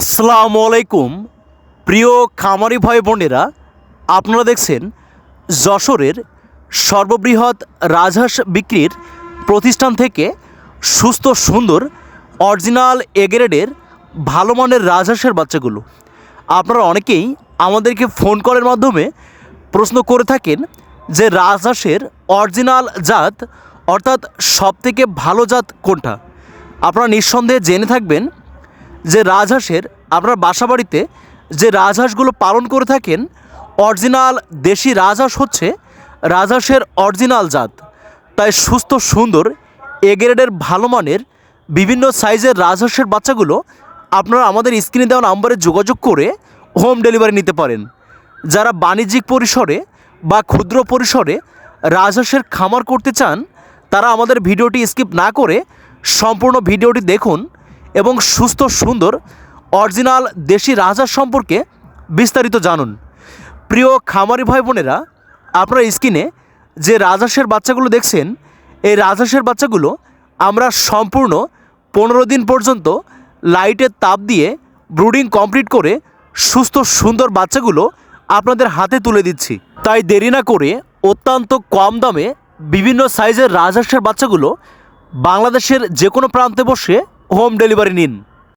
আসসালামু আলাইকুম। প্রিয় খামারি ভাই বোনেরা, আপনারা দেখছেন যশোরের সর্ববৃহৎ রাজহাঁস বিক্রির প্রতিষ্ঠান থেকে সুস্থ, সুন্দর, অরিজিনাল, এগ্রেডের, ভালো মানের রাজহাঁসের বাচ্চাগুলো। আপনারা অনেকেই আমাদেরকে ফোন কলের মাধ্যমে প্রশ্ন করে থাকেন যে রাজহাঁসের অরিজিনাল জাত অর্থাৎ সবথেকে ভালো জাত কোনটা? আপনারা নিঃসন্দেহে জেনে থাকবেন যে রাজহাঁসের আপনার বাসাবাড়িতে যে রাজহাঁসগুলো পালন করে থাকেন, অরিজিনাল দেশি রাজহাঁস হচ্ছে রাজহাঁসের অরিজিনাল জাত। তাই সুস্থ, সুন্দর, এ গ্রেডের ভালো মানের বিভিন্ন সাইজের রাজহাঁসের বাচ্চাগুলো আপনারা আমাদের স্ক্রিনে দেওয়া নাম্বারে যোগাযোগ করে হোম ডেলিভারি নিতে পারেন। যারা বাণিজ্যিক পরিসরে বা ক্ষুদ্র পরিসরে রাজহাঁসের খামার করতে চান, তারা আমাদের ভিডিওটি স্কিপ না করে সম্পূর্ণ ভিডিওটি দেখুন। এবং সুস্থ সুন্দর অরিজিনাল দেশি রাজহাঁস সম্পর্কে বিস্তারিত জানুন। প্রিয় খামারি ভাই বোনেরা, আপনারা স্ক্রিনে যে রাজহাঁসের বাচ্চাগুলো দেখছেন, এই রাজহাঁসের বাচ্চাগুলো আমরা সম্পূর্ণ পনেরো দিন পর্যন্ত লাইটের তাপ দিয়ে ব্রুডিং কমপ্লিট করে সুস্থ সুন্দর বাচ্চাগুলো আপনাদের হাতে তুলে দিচ্ছি। তাই দেরি না করে অত্যন্ত কম দামে বিভিন্ন সাইজের রাজহাঁসের বাচ্চাগুলো বাংলাদেশের যে কোনো প্রান্তে বসে হোম ডেলিভারি নিন